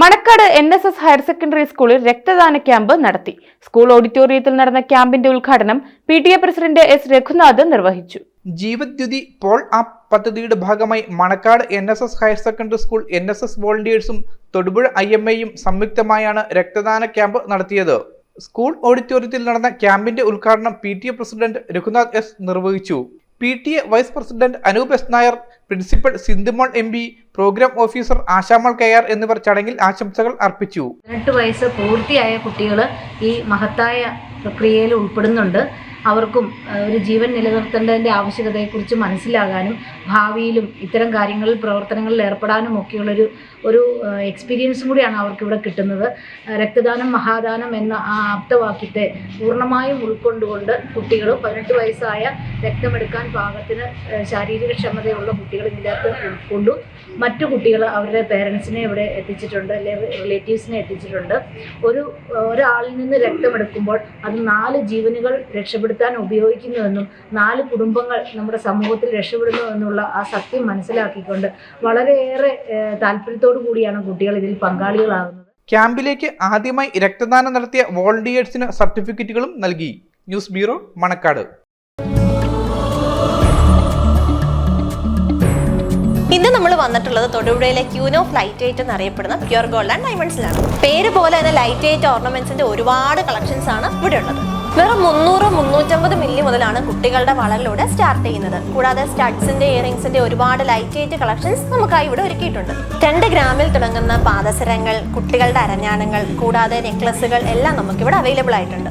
Manakkad N S S higher secondary സ്കൂളിൽ രക്തദാന camp നടത്തി. സ്കൂൾ ഓഡിറ്റോറിയത്തിൽ നടന്ന ക്യാമ്പിന്റെ ഉദ്ഘാടനം P T A president S Raghunath നിർവഹിച്ചു. ജീവദ്യുതി പോൾ ആപ്പ് പദ്ധതിയുടെ ഭാഗമായി Manakkad N S S higher secondary school N S S വോളണ്ടിയേഴ്സും Thodupuzha I M എയും സംയുക്തമായാണ് രക്തദാന ക്യാമ്പ് നടത്തിയത്. സ്കൂൾ ഓഡിറ്റോറിയത്തിൽ നടന്ന ക്യാമ്പിന്റെ ഉദ്ഘാടനം P T A president Raghunath S നിർവഹിച്ചു. P T A vice president Anoop S Nair principal Sindhumol M P programme officer Ashamol R എന്നിവർ ചടങ്ങിൽ ആശംസകൾ അർപ്പിച്ചു. പതിനെട്ട് വയസ്സ് പൂർത്തിയായ കുട്ടികൾ ഈ മഹത്തായ പ്രക്രിയയിൽ ഉൾപ്പെടുന്നുണ്ട്. അവർക്കും ഒരു ജീവൻ നിലനിർത്തേണ്ടതിന്റെ ആവശ്യകതയെക്കുറിച്ച് മനസ്സിലാകാനും ഭാവിയിലും ഇത്തരം കാര്യങ്ങളിൽ പ്രവർത്തനങ്ങളിൽ ഏർപ്പെടാനും ഒക്കെയുള്ളൊരു ഒരു എക്സ്പീരിയൻസും കൂടിയാണ് അവർക്ക് ഇവിടെ കിട്ടുന്നത് രക്തദാനം മഹാദാനം എന്ന ആ ആപ്തവാക്യത്തെ പൂർണമായും ഉൾക്കൊണ്ടുകൊണ്ട് കുട്ടികൾ പതിനെട്ട് വയസ്സായ രക്തമെടുക്കാൻ പാകത്തിന് ശാരീരിക ക്ഷമതയുള്ള കുട്ടികൾ ഇതിനകത്ത് ഉൾക്കൊണ്ടു. മറ്റു കുട്ടികൾ അവരുടെ പേരൻസിനെ ഇവിടെ എത്തിച്ചിട്ടുണ്ട് അല്ലെങ്കിൽ റിലേറ്റീവ്സിനെ എത്തിച്ചിട്ടുണ്ട്. ഒരു ഒരാളിൽ നിന്ന് രക്തമെടുക്കുമ്പോൾ അത് നാല് ജീവനുകൾ രക്ഷപ്പെടുത്താൻ ഉപയോഗിക്കുന്നുവെന്നും നാല് കുടുംബങ്ങൾ നമ്മുടെ സമൂഹത്തിൽ രക്ഷപ്പെടുന്നു എന്നുള്ള ആ സത്യം മനസ്സിലാക്കിക്കൊണ്ട് വളരെയേറെ താല്പര്യത്തോടു കൂടിയാണ് കുട്ടികൾ ഇതിൽ പങ്കാളികളാകുന്നത്. ക്യാമ്പിലേക്ക് ആദ്യമായി രക്തദാനം നടത്തിയ വോളണ്ടിയേഴ്സിന് സർട്ടിഫിക്കറ്റുകളും നൽകി. News bureau Manakkad. ഇന്ന് നമ്മൾ വന്നിട്ടുള്ളത് തൊടുപുഴയിലെ ക്യൂനോ ഫ്ലൈറ്റ് എയ്റ്റ് എന്നറിയപ്പെടുന്ന പ്യുർ ഗോൾഡ് ആൻഡ് ഡയമണ്ട്സിലാണ്. പേര് പോലെ തന്നെ ലൈറ്റ് ഏറ്റ് ഓർണമെന്റ്സിന്റെ ഒരുപാട് കളക്ഷൻസ് ആണ് ഇവിടെ ഉള്ളത് വെറും മുന്നൂറ് മുന്നൂറ്റമ്പത് മില്ലി മുതലാണ് കുട്ടികളുടെ വളരിലൂടെ സ്റ്റാർട്ട് ചെയ്യുന്നത്. കൂടാതെ സ്റ്റഡ്സിന്റെ ഇയറിംഗ്സിന്റെ ഒരുപാട് ലൈറ്റ് വെയിറ്റ് കളക്ഷൻസ് നമുക്കായി ഇവിടെ ഒരുക്കിയിട്ടുണ്ട്. രണ്ട് ഗ്രാമിൽ തുടങ്ങുന്ന പാദസരങ്ങൾ കുട്ടികളുടെ അരഞ്ഞാണങ്ങൾ കൂടാതെ നെക്ലസുകൾ എല്ലാം നമുക്കിവിടെ അവൈലബിൾ ആയിട്ടുണ്ട്.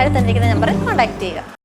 താഴെ തന്നിരിക്കുന്ന നമ്പറിൽ കോൺടാക്ട് ചെയ്യുക.